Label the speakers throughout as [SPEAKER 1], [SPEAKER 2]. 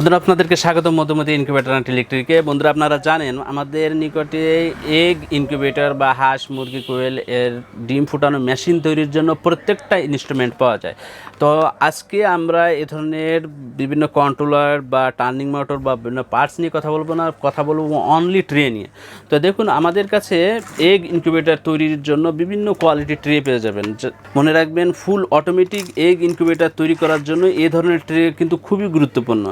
[SPEAKER 1] বন্ধুরা, আপনাদেরকে স্বাগত মধ্যমতি ইনকিউবেটর অ্যান্ড ইলেকট্রিকে বন্ধুরা, আপনারা জানেন, আমাদের নিকটে এগ ইনকিউবেটর বা হাঁস, মুরগি, কোয়েল এর ডিম ফুটানো মেশিন তৈরির জন্য প্রত্যেকটা ইনস্ট্রুমেন্ট পাওয়া যায়। তো আজকে আমরা এ ধরনের বিভিন্ন কন্ট্রোলার বা টার্নিং মোটর বা বিভিন্ন পার্টস নিয়ে কথা বলব না, কথা বলব অনলি ট্রে নিয়ে। তো দেখুন, আমাদের কাছে এগ ইনকিউবেটর তৈরির জন্য বিভিন্ন কোয়ালিটি ট্রে পেয়ে যাবেন। মনে রাখবেন ফুল অটোমেটিক এগ ইনকিউবেটর তৈরি করার জন্য এ ধরনের ট্রে কিন্তু খুবই গুরুত্বপূর্ণ।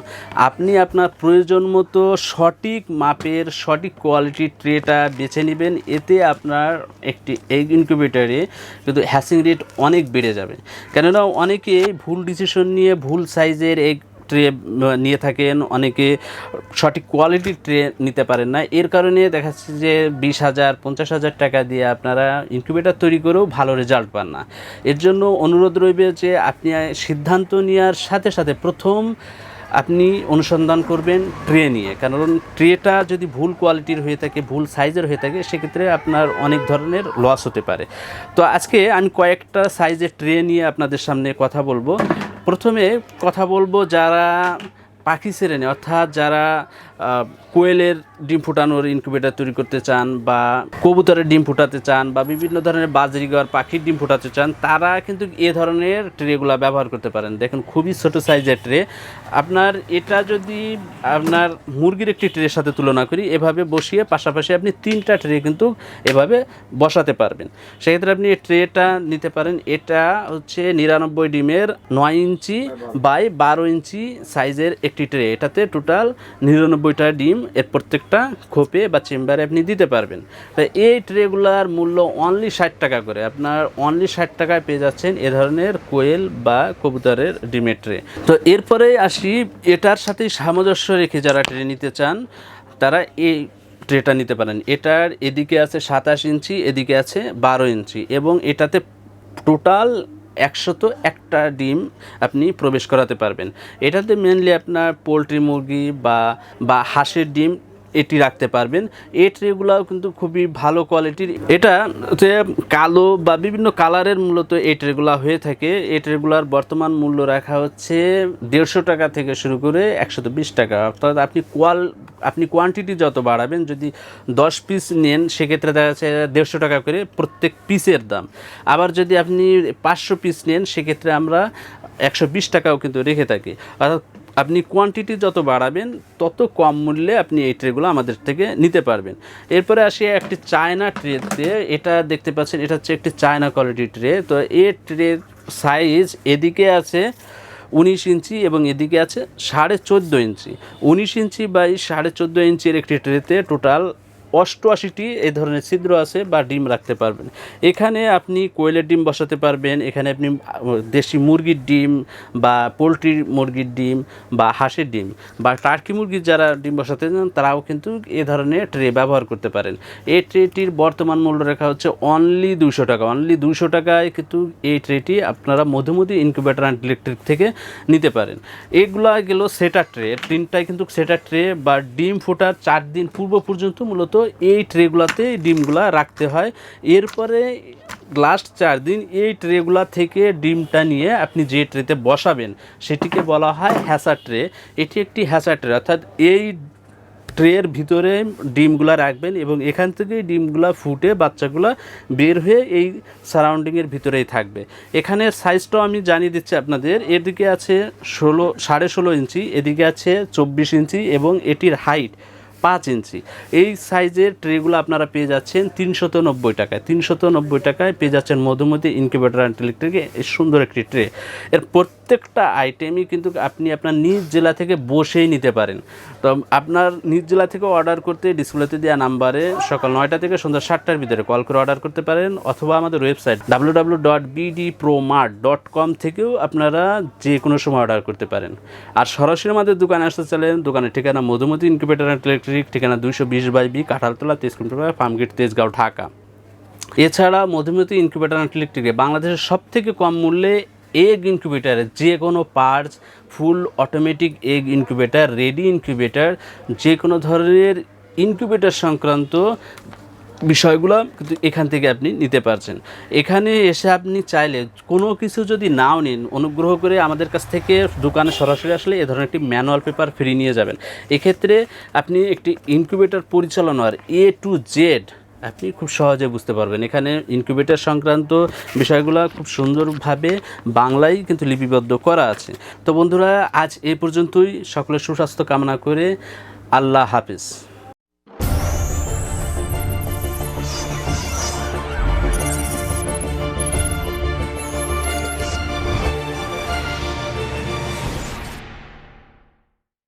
[SPEAKER 1] আপনি আপনার প্রয়োজন মতো সঠিক মাপের, সঠিক কোয়ালিটির ট্রেটা বেছে নেবেন। এতে আপনার একটি এগ ইনকিউবেটরে কিন্তু হ্যাসিং রেট অনেক বেড়ে যাবে। কেননা অনেকে ভুল ডিসিশন নিয়ে ভুল সাইজের এগ ট্রে নিয়ে থাকেন, অনেকে সঠিক কোয়ালিটির ট্রে নিতে পারেন না। এর কারণে দেখা যাচ্ছে যে বিশ হাজার, পঞ্চাশ হাজার টাকা দিয়ে আপনারা ইনকিউবেটর তৈরি করেও ভালো রেজাল্ট পান না। এর জন্য অনুরোধ রইবে যে আপনি সিদ্ধান্ত নেওয়ার সাথে সাথে প্রথম আপনি অনুসন্ধান করবেন ট্রে নিয়ে। কারণ ট্রেটা যদি ভুল কোয়ালিটির হয়ে থাকে, ভুল সাইজের হয়ে থাকে, সেক্ষেত্রে আপনার অনেক ধরনের লস হতে পারে। তো আজকে আমি কয়েকটা সাইজের ট্রে নিয়ে আপনাদের সামনে কথা বলব। প্রথমে কথা বলব যারা পাখি শ্রেণি অর্থাৎ যারা কোয়েলের ডিম ফুটানোর ইনকিউবেটর তৈরি করতে চান বা কবুতরের ডিম ফুটাতে চান বা বিভিন্ন ধরনের বাজরিগর পাখির ডিম ফুটাতে চান, তারা কিন্তু এ ধরনের ট্রেগুলো ব্যবহার করতে পারেন। দেখুন, খুবই ছোট সাইজের ট্রে আপনার এটা যদি আপনার মুরগির একটি ট্রের সাথে তুলনা করি, এভাবে বসিয়ে পাশাপাশি আপনি তিনটা ট্রে কিন্তু এভাবে বসাতে পারবেন। সেক্ষেত্রে আপনি এই ট্রেটা নিতে পারেন। এটা হচ্ছে নিরানব্বই ডিমের নয় ইঞ্চি বাই বারো ইঞ্চি সাইজের একটি ট্রে এটাতে টোটাল নিরানব্বইটা ডিম এর প্রত্যেকটা খোপে বা চেম্বারে আপনি দিতে পারবেন। তো এই ট্রেগুলার মূল্য অনলি ষাট টাকা করে। আপনার অনলি ষাট টাকায় পেয়ে যাচ্ছেন এ ধরনের কোয়েল বা কবুতরের ডিমের ট্রে। তো এরপরে আসি, এটার সাথে সামঞ্জস্য রেখে যারা ট্রে নিতে চান, তারা এই ট্রেটা নিতে পারেন। এটার এদিকে আছে সাতাশ ইঞ্চি, এদিকে আছে বারো ইঞ্চি এবং এটাতে টোটাল একশত একটা ডিম আপনি প্রবেশ করাতে পারবেন। এটাতে মেনলি আপনার পোলট্রি মুরগি বা বা হাঁসের ডিম এটি রাখতে পারবেন। এই ট্রেগুলোও কিন্তু খুবই ভালো কোয়ালিটির এটা যে কালো বা বিভিন্ন কালারের মূলত এই ট্রেগুলো হয়ে থাকে। এই ট্রেগুলার বর্তমান মূল্য রাখা হচ্ছে দেড়শো টাকা থেকে শুরু করে একশত বিশ টাকা। অর্থাৎ আপনি কোয়াল আপনি কোয়ান্টিটি যত বাড়াবেন, যদি দশ পিস নেন, সেক্ষেত্রে দেখা যাচ্ছে দেড়শো টাকা করে প্রত্যেক পিসের দাম। আবার যদি আপনি পাঁচশো পিস নেন, সেক্ষেত্রে আমরা একশো বিশ টাকাও কিন্তু রেখে থাকি। অর্থাৎ আপনি কোয়ান্টিটি যত বাড়াবেন, তত কম মূল্যে আপনি এই ট্রেগুলো আমাদের থেকে নিতে পারবেন। এরপরে আসি একটি চায়না ট্রেতে এটা দেখতে পাচ্ছেন, এটা হচ্ছে একটি চায়না কোয়ালিটি ট্রে তো এই ট্রের সাইজ এদিকে আছে উনিশ ইঞ্চি এবং এদিকে আছে সাড়ে চোদ্দ ইঞ্চি। উনিশ ইঞ্চি বাই সাড়ে চোদ্দ ইঞ্চির একটি ট্রেতে টোটাল অষ্টআশিটি এই ধরনের ছিদ্র আছে বা ডিম রাখতে পারবেন। এখানে আপনি কোয়েলের ডিম বসাতে পারবেন, এখানে আপনি দেশি মুরগির ডিম বা পোলট্রির মুরগির ডিম বা হাঁসের ডিম বা টার্কি মুরগির যারা ডিম বসাতে চান, তারাও কিন্তু এ ধরনের ট্রে ব্যবহার করতে পারেন। এই ট্রেটির বর্তমান মূল্য রেখা হচ্ছে অনলি দুশো টাকা। অনলি দুশো টাকায় কিন্তু এই ট্রেটি আপনারা মধুমতি ইনকিউবেটর অ্যান্ড ইলেকট্রিক থেকে নিতে পারেন। এগুলো গেল সেটার ট্রে। তিনটায় কিন্তু সেটার ট্রে বা ডিম ফোটার চার দিন পূর্ব পর্যন্ত মূলত এই ট্রেগুলাতে ডিমগুলা রাখতে হয়। এরপরে লাস্ট চার দিন এই ট্রেগুলা থেকে ডিমটা নিয়ে আপনি যে ট্রেতে বসাবেন, সেটিকে বলা হয় হ্যাসা ট্রে। এটি একটি হ্যাসা ট্রে, অর্থাৎ এই ট্রের ভিতরে ডিমগুলা রাখবেন এবং এখান থেকেই ডিমগুলা ফুটে বাচ্চাগুলা বের হয়ে এই সারাউন্ডিংয়ের ভিতরেই থাকবে। এখানে সাইজটাও আমি জানিয়ে দিচ্ছি আপনাদের। এদিকে আছে ষোলো, সাড়ে ষোলো ইঞ্চি, এদিকে আছে চব্বিশ ইঞ্চি এবং এটির হাইট পাঁচ ইঞ্চি। এই সাইজের ট্রেগুলো আপনারা পেয়ে যাচ্ছেন তিনশত নব্বই টাকায়। তিনশত নব্বই টাকায় পেয়ে যাচ্ছেন মধুমতি ইনকিউবেটার অ্যান্ড ইলেকট্রিক সুন্দর একটি ট্রে। এর প্রত্যেকটা আইটেমই কিন্তু আপনি আপনার নিজ জেলা থেকে বসেই নিতে পারেন। তো আপনার নিজ জেলা থেকে অর্ডার করতে ডিসপ্লেতে দেওয়া নাম্বারে সকাল নয়টা থেকে সন্ধ্যা সাতটার ভিতরে কল করে অর্ডার করতে পারেন অথবা আমাদের website W W dot BD promart dot com থেকেও আপনারা যে কোনো সময় অর্ডার করতে পারেন। আর সরাসরি আমাদের দোকানে আসতে চাইলেন দোকানের ঠিকানা মধুমতি ইনকিউবেটর অ্যান্ড ইলেকট্রিক ঠিকানা দুইশো বিশ বাই বি, কাঁঠালতলা তেজকুন্টুলা ফার্মগেট তেজগাঁও, ঢাকা। এছাড়া মধুমতি ইনকিউবেটর অ্যান্ড ইলেকট্রিকে বাংলাদেশের সব থেকে কম মূল্যে এগ ইনকিউবেটারে যে কোনো parts full automatic egg incubator ready incubator যে কোনো ধরনের ইনকিউবেটার সংক্রান্ত বিষয়গুলো কিন্তু এখান থেকে আপনি নিতে পারছেন। এখানে এসে আপনি চাইলে কোনো কিছু যদি নাও নিন, অনুগ্রহ করে আমাদের কাছ থেকে দোকানে সরাসরি আসলে এ ধরনের একটি ম্যানুয়াল পেপার ফ্রি নিয়ে যাবেন। এক্ষেত্রে আপনি একটি ইনকিউবেটর পরিচালনার এ টু জেড আপনি খুব সহজে বুঝতে পারবেন। এখানে ইনকিউবেটার সংক্রান্ত বিষয়গুলো খুব সুন্দরভাবে বাংলায় কিন্তু লিপিবদ্ধ করা আছে। তো বন্ধুরা, আজ এ পর্যন্তই। সকলের সুস্বাস্থ্য কামনা করে আল্লাহ হাফিজ।